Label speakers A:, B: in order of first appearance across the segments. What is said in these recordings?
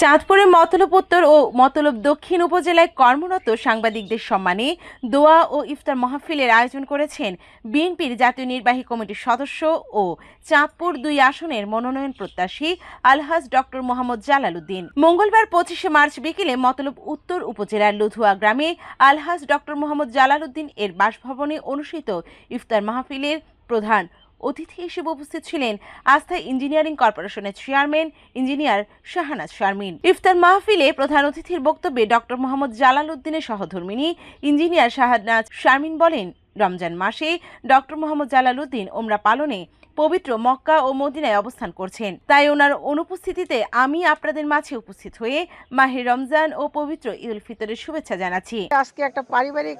A: চাঁদপুরের মতলব উত্তর ও মতলব দক্ষিণ উপজেলায় কর্মরত সাংবাদিকদের সম্মানে দোয়া ও ইফতার মাহফিলের আয়োজন করেছেন বিএনপির জাতীয় নির্বাহী কমিটির সদস্য ও চাঁদপুর দুই আসনের মনোনয়ন প্রত্যাশী আলহাজ ডক্টর মোহাম্মদ জালালউদ্দিন মঙ্গলবার পঁচিশে মার্চ বিকেলে মতলব উত্তর উপজেলার লুধুয়া গ্রামে আলহাজ ডক্টর মোহাম্মদ জালালউদ্দিন এর বাসভবনে অনুষ্ঠিত ইফতার মাহফিলের প্রধান অতিথি হিসেবে উপস্থিত ছিলেন আস্থা ইঞ্জিনিয়ারিং কর্পোরেশনের চেয়ারম্যান ইঞ্জিনিয়ার শাহানাজ শারমিন। ইফতার মাহফিলে প্রধান অতিথির বক্তব্যে ডক্টর মোহাম্মদ জালাল উদ্দিনের সহধর্মিনী ইঞ্জিনিয়ার শাহানাজ শারমিন বলেন, রমজান মাসে ডক্টর মোহাম্মদ জালাল উদ্দিন ওমরা পালনে পবিত্র মক্কা ও মদিনায় অবস্থান করছেন। তাই ওনার অনুপস্থিতিতে আমি আপনাদের মাঝে উপস্থিত হয়ে মাহে রমজান ও পবিত্র ঈদুল ফিতরের শুভেচ্ছা জানাচ্ছি।
B: আজকে একটা পারিবারিক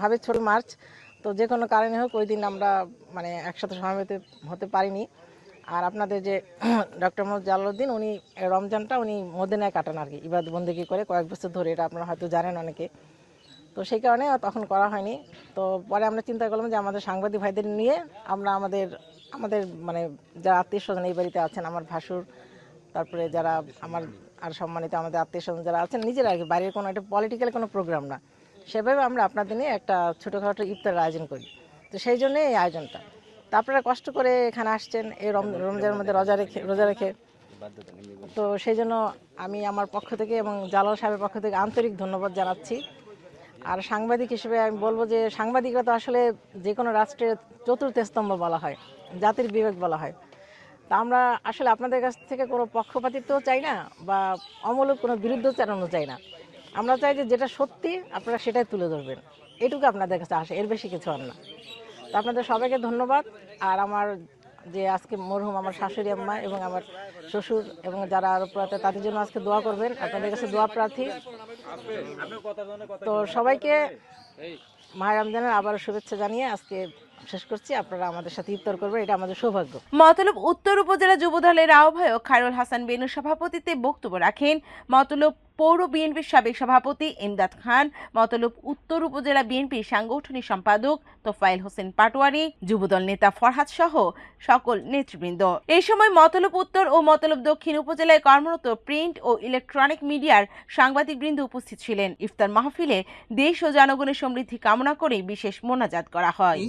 B: ভাবে ছোট মার্চ তো যে কোনো কারণে হোক, ওই দিন আমরা মানে একসাথে সমাবেত হতে পারিনি। আর আপনাদের যে ডক্টর মোহাম্মদ জালালউদ্দিন, উনি রমজানটা উনি মদিনায় কাটান আর কি ইবাদ বন্দিগি করে কয়েক বছর ধরে, এটা আপনারা হয়তো জানেন অনেকে। তো সেই কারণে তখন করা হয়নি। তো পরে আমরা চিন্তা করলাম যে আমাদের সাংবাদিক ভাইদের নিয়ে আমরা আমাদের আমাদের মানে যারা আত্মীয় স্বজন এই বাড়িতে আছেন, আমার ভাসুর, তারপরে যারা আমার আর সম্মানিত আমাদের আত্মীয় স্বজন যারা আছেন, নিজেরা আর কি, বাইরের কোনো একটা পলিটিক্যাল কোনো প্রোগ্রাম না। সেভাবে আমরা আপনাদের নিয়ে একটা ছোটোখাটো ইফতার আয়োজন করি। তো সেই জন্যই এই আয়োজনটা। তা আপনারা কষ্ট করে এখানে আসছেন, এই রম, রমজানের মধ্যে রোজা রেখে রোজা রেখে। তো সেই জন্য আমি আমার পক্ষ থেকে এবং জালাল সাহেবের পক্ষ থেকে আন্তরিক ধন্যবাদ জানাচ্ছি। আর সাংবাদিক হিসেবে আমি বলব যে সাংবাদিকরা তো আসলে যে কোনো রাষ্ট্রের চতুর্থ স্তম্ভ বলা হয়, জাতির বিবেক বলা হয়। তা আমরা আসলে আপনাদের কাছ থেকে কোনো পক্ষপাতিত্বও চাই না বা অমূলক কোনো বিরুদ্ধচারণও চাই না। আমরা চাই যে যেটা সত্যি আপনারা সেটাই তুলে ধরবেন। এটুকু আপনাদের কাছে আসে এর বেশি কিছু আর না। তো আপনাদের সবাইকে ধন্যবাদ। আর আমার যে আজকে মরহুম, আমার শাশুড়ি আম্মা এবং আমার শ্বশুর এবং যারা আরও প্রাতে তাদের জন্য আজকে দোয়া করবেন। আপনাদের কাছে দোয়া প্রার্থী। তো সবাইকে মাহ রমজানের আবার শুভেচ্ছা জানিয়ে আজকে শেষ করছি। আপনারা আমাদের সাথে ইফতার করবেন, এটা আমাদের সৌভাগ্য।
A: মতলব উত্তর উপজেলা যুবদলের আহ্বায়ক খায়রুল হাসান বেনুর সভাপতিত্বে বক্তব্য রাখেন। মতলব পৌর বিএনপির সাবেক সভাপতি ইমদাদ খান, মতলব উত্তর উপজেলা বিএনপির সাংগঠনিক সম্পাদক তোফাইল হোসেন পাটোয়ারি যুবদল নেতা ফরহাদ সহ সকল নেতৃবৃন্দ। এই সময় মতলব উত্তর ও মতলব দক্ষিণ উপজেলায় কর্মরত প্রিন্ট ও ইলেকট্রনিক মিডিয়ার সাংবাদিকবৃন্দ উপস্থিত ছিলেন। ইফতার মাহফিলে দেশ ও জনগণের সমৃদ্ধি কামনা কামনা করে বিশেষ মোনাজাত করা হয়।